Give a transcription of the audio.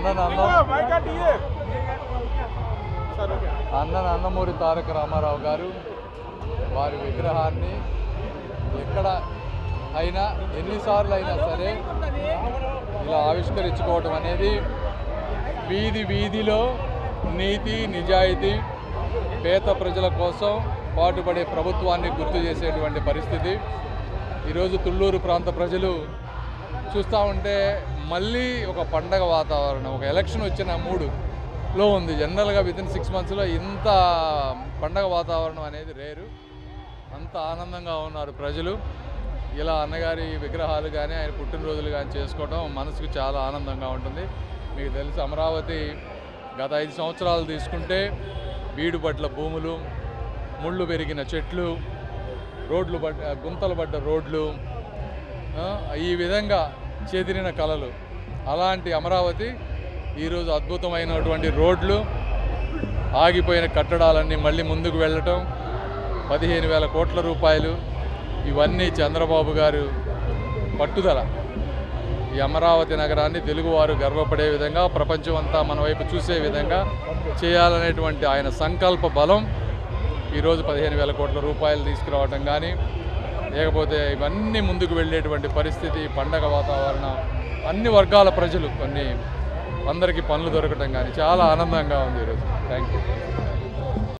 అన్న అన్న నందమూరి తారక రామారావు గారు వారి విగ్రహాన్ని ఎక్కడ అయినా ఎన్నిసార్లు అయినా సరే ఇలా ఆవిష్కరించుకోవటం అనేది వీధి వీధిలో నీతి నిజాయితీ పేద ప్రజల కోసం పాటుపడే ప్రభుత్వాన్ని గుర్తు చేసేటువంటి పరిస్థితి. ఈరోజు తుళ్ళూరు ప్రాంత ప్రజలు చూస్తూ ఉంటే మళ్ళీ ఒక పండగ వాతావరణం ఒక ఎలక్షన్ వచ్చిన మూడు లో ఉంది. జనరల్గా విత్ ఇన్ సిక్స్ మంత్స్లో ఇంత పండగ వాతావరణం అనేది రేరు. అంత ఆనందంగా ఉన్నారు ప్రజలు. ఇలా అన్నగారి విగ్రహాలు కానీ ఆయన పుట్టినరోజులు కానీ చేసుకోవడం మనసుకు చాలా ఆనందంగా ఉంటుంది. మీకు తెలుసు అమరావతి గత ఐదు సంవత్సరాలు తీసుకుంటే బీడు పట్ల భూములు ముళ్ళు పెరిగిన చెట్లు రోడ్లు పడ్డ గుంతలు పడ్డ రోడ్లు ఈ విధంగా చెదిరిన కళలు. అలాంటి అమరావతి ఈరోజు అద్భుతమైనటువంటి రోడ్లు ఆగిపోయిన కట్టడాలన్నీ మళ్ళీ ముందుకు వెళ్ళటం పదిహేను వేల కోట్ల రూపాయలు ఇవన్నీ చంద్రబాబు గారు పట్టుదల. ఈ అమరావతి నగరాన్ని తెలుగువారు గర్వపడే విధంగా ప్రపంచం అంతా మన వైపు చూసే విధంగా చేయాలనేటువంటి ఆయన సంకల్ప బలం ఈరోజు పదిహేను వేల కోట్ల రూపాయలు తీసుకురావటం కానీ లేకపోతే ఇవన్నీ ముందుకు వెళ్ళేటువంటి పరిస్థితి పండగ వాతావరణం అన్ని వర్గాల ప్రజలు కొన్ని అందరికీ పనులు దొరకటం కానీ చాలా ఆనందంగా ఉంది ఈరోజు. Thank you